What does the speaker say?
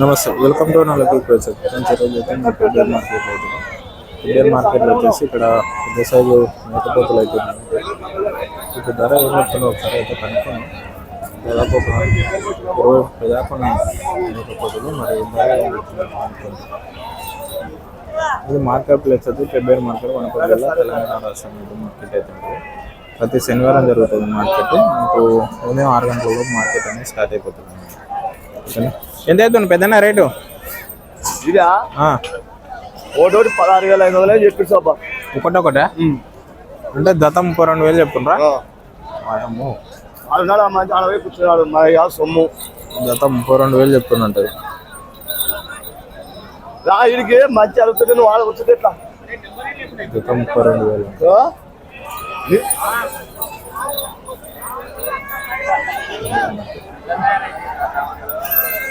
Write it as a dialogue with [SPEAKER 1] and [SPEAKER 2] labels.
[SPEAKER 1] నమస్తే welcome to నలభై process friends ఈరోజు అయితే మేము పెబ్బేర్ మార్కెట్ అయితే పెబ్బేర్ మార్కెట్లో వచ్చేసి ఇక్కడ పెద్ద సైజు మేకపోతలు అయితే ఉన్నాయి. ఇప్పుడు ధర ఏమవుతుందో ఒకసారి అయితే కనుక్కున్నాం దాదాపు ఒక ఇరవై ముప్పై దాకా మేకపోతలు. మరి ధర ఇది మార్కెట్ ప్లేస్ అయితే పెబ్బేర్ మార్కెట్ వనపల్లి జిల్లా తెలంగాణ రాష్ట్రం ఇది మార్కెట్ అయితే ప్రతి శనివారం జరుగుతుంది మార్కెట్. మీకు ఉదయం ఆరు గంటల మార్కెట్ అనేది స్టార్ట్ అయిపోతుంది. ఎంత అవుతుంది పెద్దన్న రేటు?
[SPEAKER 2] ఇదా?
[SPEAKER 1] ఆ,
[SPEAKER 2] ఒకటి పదహారు వేల ఐదు వందలు చెప్పి సబ్బా.
[SPEAKER 1] ఒకటొకటే అంటే ముప్పై రెండు వేలు చెప్తుండ్రా.
[SPEAKER 2] అన్నాడు ఆ మంచి అడవి కూర్చున్నాడు. మా యా సొమ్ము.
[SPEAKER 1] ముప్పై రెండు వేలు చెప్తున్నట్టు
[SPEAKER 2] రా ఇడికి మంచి అడుగుతుంటే నువ్వు ఆడ కూర్చుంటే ఎట్లా?
[SPEAKER 1] ముప్పై రెండు వేలు.
[SPEAKER 2] ఆ? ని- Ibyo byatumye.